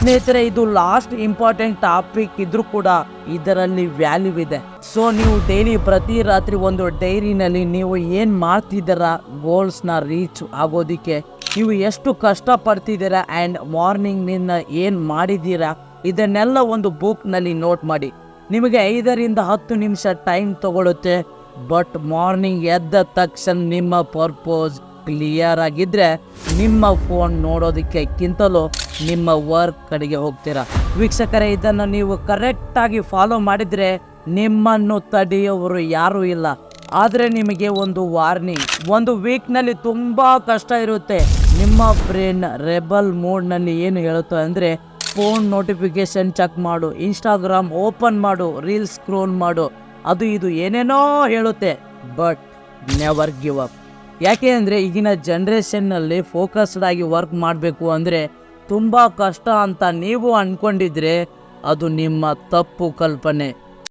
ಸ್ನೇಹಿತರೆ, ಇದು last important topic ಇದ್ರೂ ಕೂಡ ಇದರಲ್ಲಿ ವ್ಯಾಲ್ಯೂ ಇದೆ. ಸೊ ನೀವು ಡೈಲಿ ಪ್ರತಿ ರಾತ್ರಿ ಒಂದು ಡೈರಿನಲ್ಲಿ ನೀವು ಏನು ಮಾಡ್ತಿದ್ದೀರಾ? ಗೋಲ್ಸ್ನ ರೀಚ್ ಆಗೋದಕ್ಕೆ ನೀವು ಎಷ್ಟು ಕಷ್ಟ ಪಡ್ತಿದ್ದೀರಾ ಆ್ಯಂಡ್ ನಿನ್ನ ಏನು ಮಾಡಿದ್ದೀರಾ? ಇದನ್ನೆಲ್ಲ ಒಂದು ಬುಕ್ನಲ್ಲಿ ನೋಟ್ ಮಾಡಿ. ನಿಮಗೆ ಐದರಿಂದ ಹತ್ತು ನಿಮಿಷ ಟೈಮ್ ತಗೊಳುತ್ತೆ. ಬಟ್ ಮಾರ್ನಿಂಗ್ ಎದ್ದ ತಕ್ಷಣ ನಿಮ್ಮ ಪರ್ಪೋಸ್ ಕ್ಲಿಯರ್ ಆಗಿದ್ರೆ ನಿಮ್ಮ ಫೋನ್ ನೋಡೋದಕ್ಕಿಂತಲೂ ನಿಮ್ಮ ವರ್ಕ್ ಕಡೆಗೆ ಹೋಗ್ತೀರಾ. ವೀಕ್ಷಕರೇ, ಇದನ್ನು ನೀವು ಕರೆಕ್ಟಾಗಿ ಫಾಲೋ ಮಾಡಿದರೆ ನಿಮ್ಮನ್ನು ತಡೆಯೋರು ಯಾರೂ ಇಲ್ಲ. ಆದರೆ ನಿಮಗೆ ಒಂದು ವಾರ್ನಿಂಗ್ ಒಂದು ವೀಕ್ನಲ್ಲಿ ತುಂಬ ಕಷ್ಟ ಇರುತ್ತೆ. ನಿಮ್ಮ ಬ್ರೇನ್ ರೆಬಲ್ ಮೋಡ್ನಲ್ಲಿ ಏನು ಹೇಳುತ್ತೆ ಅಂದರೆ ಫೋನ್ ನೋಟಿಫಿಕೇಶನ್ ಚೆಕ್ ಮಾಡು ಇನ್ಸ್ಟಾಗ್ರಾಮ್ ಓಪನ್ ಮಾಡು ರೀಲ್ಸ್ ಸ್ಕ್ರೋಲ್ ಮಾಡು. ಅದು ಇದು ಏನೇನೋ ಹೇಳುತ್ತೆ ಬಟ್ ನೆವರ್ ಗಿವ್ ಅಪ್ ಯಾಕೆ ಅಂದರೆ ಈಗಿನ ಜನ್ರೇಷನ್ನಲ್ಲಿ ಫೋಕಸ್ಡ್ ಆಗಿ ವರ್ಕ್ ಮಾಡಬೇಕು ಅಂದರೆ ತುಂಬ ಕಷ್ಟ ಅಂತ ನೀವು ಅಂದ್ಕೊಂಡಿದ್ರೆ ಅದು ನಿಮ್ಮ ತಪ್ಪು ಕಲ್ಪನೆ.